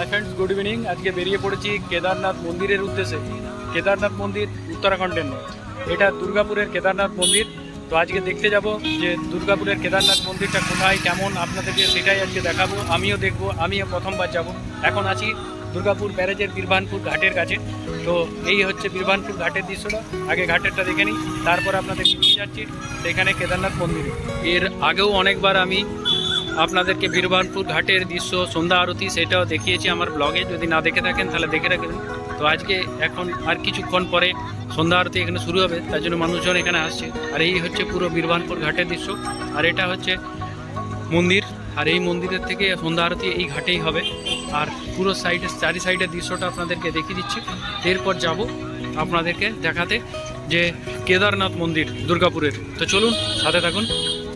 Hi friends good evening আজকে বেরিয়ে পড়েছি কেদারনাথ মন্দিরের উদ্দেশ্যে। কেদারনাথ মন্দির উত্তরাখণ্ডের নয় এটা দুর্গাপুরের কেদারনাথ মন্দির। তো আজকে দেখতে যাব যে দুর্গাপুরের কেদারনাথ মন্দিরটা কোথায়, কেমন, আপনাদেরকে সেটাই আজকে দেখাবো, আমিও দেখব, আমিও প্রথমবার যাব। এখন আছি দুর্গাপুর ব্যারেজের বীরভানপুর ঘাটের কাছে। তো এই হচ্ছে বীরভানপুর ঘাটের দৃশ্যটা আগে ঘাটেরটা দেখে নিই, তারপর আপনাদের নিয়ে যাচ্ছি সেখানে কেদারনাথ মন্দির। এর আগেও অনেকবার আমি আপনাদেরকে বীরবানপুর ঘাটের দৃশ্য, সন্ধ্যা আরতি সেটাও দেখিয়েছি আমার ব্লগে। যদি না দেখে থাকেন, তাহলে দেখে রাখবেন। তো আজকে এখন আর কিছুক্ষণ পরে সন্ধ্যা আরতি এখানে শুরু হবে, তার জন্য মানুষজন এখানে আসছে। আর এই হচ্ছে পুরো বীরবানপুর ঘাটের দৃশ্য। আর এটা হচ্ছে মন্দির। আর এই মন্দিরের থেকে সন্ধ্যা আরতি এই ঘাটেই হবে। আর পুরো সাইডে, চারি সাইডের দৃশ্যটা আপনাদেরকে দেখিয়ে দিচ্ছি। এরপর যাব আপনাদেরকে দেখাতে যে কেদারনাথ মন্দির, দুর্গাপুরের। তো চলুন, সাথে থাকুন।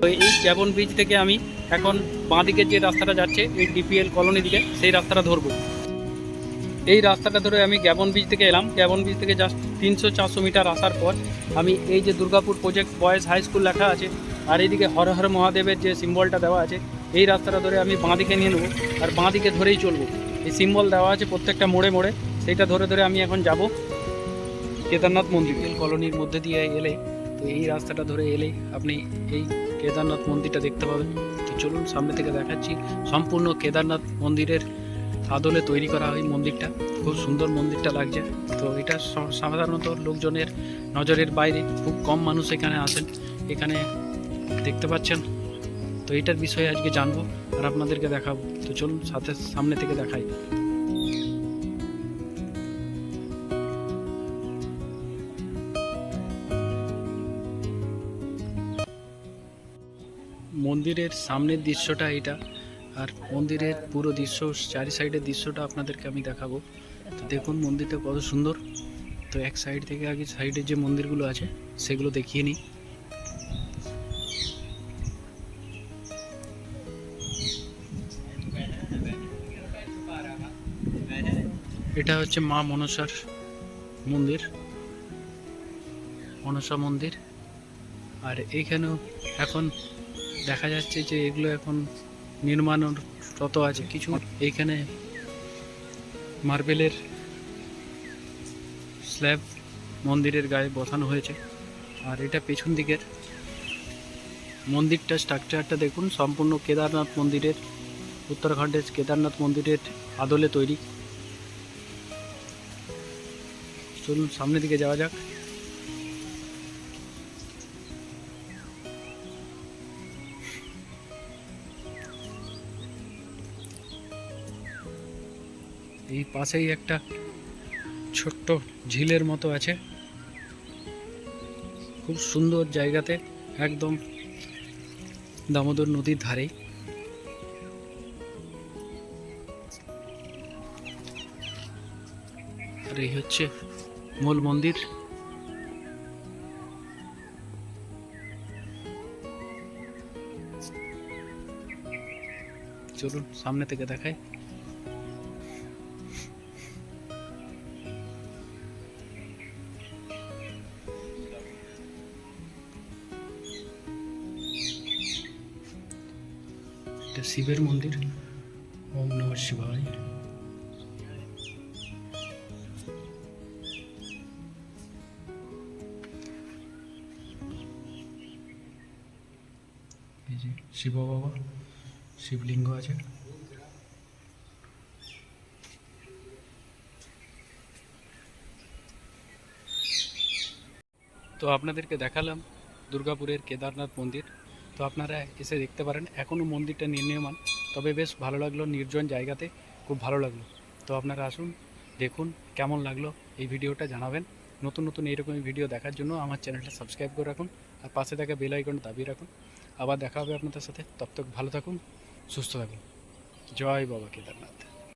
তো এই ক্যাবন ব্রিজ থেকে আমি এখন বাঁ দিকের যে রাস্তাটা যাচ্ছে, এই ডিপিএল কলোনি দিকে, সেই রাস্তাটা ধরবো। এই রাস্তাটা ধরে আমি গ্যাবন ব্রিজ থেকে এলাম। গ্যাবন ব্রিজ থেকে জাস্ট তিনশো চারশো মিটার আসার পর আমি এই যে Durgapur project boys high school লেখা আছে, আর এইদিকে হর হর মহাদেবের যে সিম্বলটা দেওয়া আছে, এই রাস্তাটা ধরে আমি বাঁ দিকে নিয়ে নেব, আর বাঁ দিকে ধরেই চলবো। এই সিম্বল দেওয়া আছে প্রত্যেকটা মোড়ে মোড়ে, সেইটা ধরে ধরে আমি এখন যাব কেদারনাথ মন্দির। কলোনির মধ্যে দিয়ে এলে, তো এই রাস্তাটা ধরে এলে আপনি এই কেদারনাথ মন্দিরটা দেখতে পাবেন। তো চলুন সামনে থেকে দেখাচ্ছি। সম্পূর্ণ কেদারনাথ মন্দিরের আদলে তৈরি করা হয় মন্দিরটা। খুব সুন্দর মন্দিরটা লাগছে। তো এটা সাধারণত লোকজনের নজরের বাইরে খুব কম মানুষ এখানে আসেন। এখানে দেখতে পাচ্ছেন? তো এটার বিষয়ে আজকে জানব আর আপনাদেরকে দেখাবো। তো চলুন সাথে, সামনে থেকে দেখাই। মন্দিরের সামনের দৃশ্যটা এটা, আর মন্দিরের পুরো দৃশ্য, চারি সাইডের দৃশ্যটা আপনাদেরকে আমি দেখাবো। তো দেখুন মন্দিরটা কত সুন্দর। তো এক সাইড থেকে আগে সাইডে যে মন্দিরগুলো আছে, সেগুলো দেখিয়ে নিই। এটা হচ্ছে মা মনসার মন্দির, মনসা মন্দির। আর এইখানেও এখন দেখা যাচ্ছে যে এগুলো এখন নির্মাণরত আছে, কিছু এইখানে মার্বেলের স্ল্যাব মন্দিরের গায়ে বসানো হয়েছে। আর এটা পেছন দিকের মন্দিরটা স্ট্রাকচারটা দেখুন, সম্পূর্ণ কেদারনাথ মন্দিরের, উত্তরাখণ্ডের কেদারনাথ মন্দিরের আদলে তৈরি। চলুন সামনের দিকে যাওয়া যাক। এই পাশেই একটা ছোট্ট ঝিলের মতো আছে। খুব সুন্দর জায়গাতে একদম দামোদর নদীর ধারেই। আর এই হচ্ছে মূল মন্দির। চলুন সামনে থেকে দেখাই। এটা শিবের মন্দির। ওম নম শিবায়। শিব বাবা, শিবলিঙ্গ আছে। তো আপনাদেরকে দেখালাম দুর্গাপুরের কেদারনাথ মন্দির। তো আপনারা এসে দেখতে পারেন, এখনও মন্দিরটা নির্মীয়মান তবে বেশ ভালো লাগল নির্জন জায়গাতে, খুব ভালো লাগল। তো আপনারা আসুন, দেখুন কেমন লাগল এই ভিডিওটা জানাবেন। নতুন নতুন এইরকমই ভিডিও দেখার জন্য আমার চ্যানেলটা সাবস্ক্রাইব করে রাখুন আর পাশে থাকা বেল আইকন দাবিয়ে রাখুন। আবার দেখা হবে আপনাদের সাথে। তব ভালো থাকুন, সুস্থ থাকুন। জয় বাবা কেদারনাথ।